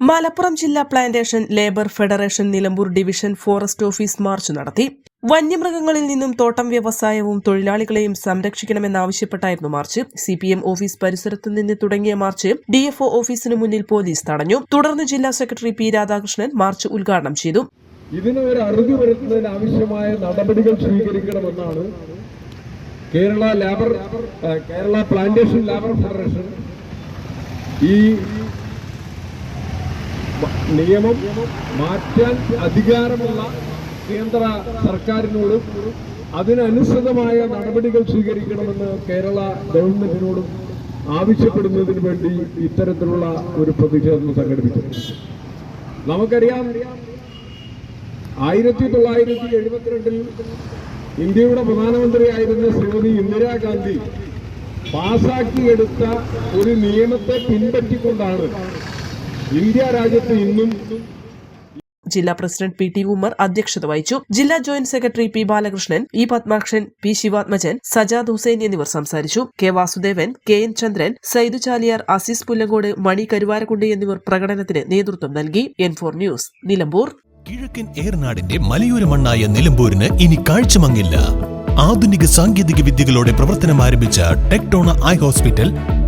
മലപ്പുറം ജില്ലാ plantation labour federation Nilambur division forest office march നടത്തി. വന്യമൃഗങ്ങളിൽ നിന്നും തോട്ടം വ്യവസായവും തൊഴിലാളികളെയും സംരക്ഷിക്കണമെന്നാവശ്യപ്പെട്ടായിരുന്നു march. C P M office പരിസരത്ത് നിന്ന് തുടങ്ങിയ മാർച്ച് ഡി ഡിഎഫ്ഒ ഓഫീസിന് മുന്നിൽ പോലീസ് തടഞ്ഞു. തുടർന്ന് ജില്ലാ സെക്രട്ടറി പി രാധാകൃഷ്ണൻ മാർച്ച് ഉദ്ഘാടനം ചെയ്തു. ആവശ്യമായ നടപടികൾ സ്വീകരിക്കണമെന്നാണ് Kerala labour Kerala plantation labour federation ഈ നിയമം മാറ്റാൻ അധികാരമുള്ള കേന്ദ്ര സർക്കാരിനോടും അതിനനുസൃതമായ നടപടികൾ സ്വീകരിക്കണമെന്ന് കേരള ഗവൺമെന്റിനോടും ആവശ്യപ്പെടുന്നതിന് വേണ്ടി ഇത്തരത്തിലുള്ള ഒരു പ്രതിഷേധം സംഘടിപ്പിച്ചു നമുക്കറിയാം ആയിരത്തി തൊള്ളായിരത്തി എഴുപത്തിരണ്ടിൽ ഇന്ത്യയുടെ പ്രധാനമന്ത്രിയായിരുന്ന ശ്രീമതി ഇന്ദിരാഗാന്ധി പാസാക്കിയെടുത്ത ഒരു നിയമത്തെ പിൻപറ്റിക്കൊണ്ടാണ് ഇന്ത്യ രാജ്യത്ത് ഇന്നും ജില്ലാ പ്രസിഡന്റ് പി ടി ഉമ്മർ അധ്യക്ഷത വഹിച്ചു. ജില്ലാ joint secretary P Balakrishnan E Padmakshan P Sivathmajan Sajad Hussain എന്നിവർ സംസാരിച്ചു. K Vasudevan K N Chandran Saidu Chaliyar Azeez Pullangode Mani Karuvarakundu എന്നിവർ പ്രകടനത്തിന് നേതൃത്വം നൽകി. N four news Nilambur. കിഴക്കൻ ഏർനാടിന്റെ മലയോര മണ്ണായ നിലമ്പൂരിന് ഇനി കാഴ്ചമങ്ങില്ല. ആധുനിക സാങ്കേതിക വിദ്യകളോടെ പ്രവർത്തനം ആരംഭിച്ച ടെക്ടോണ ഐ ഹോസ്പിറ്റൽ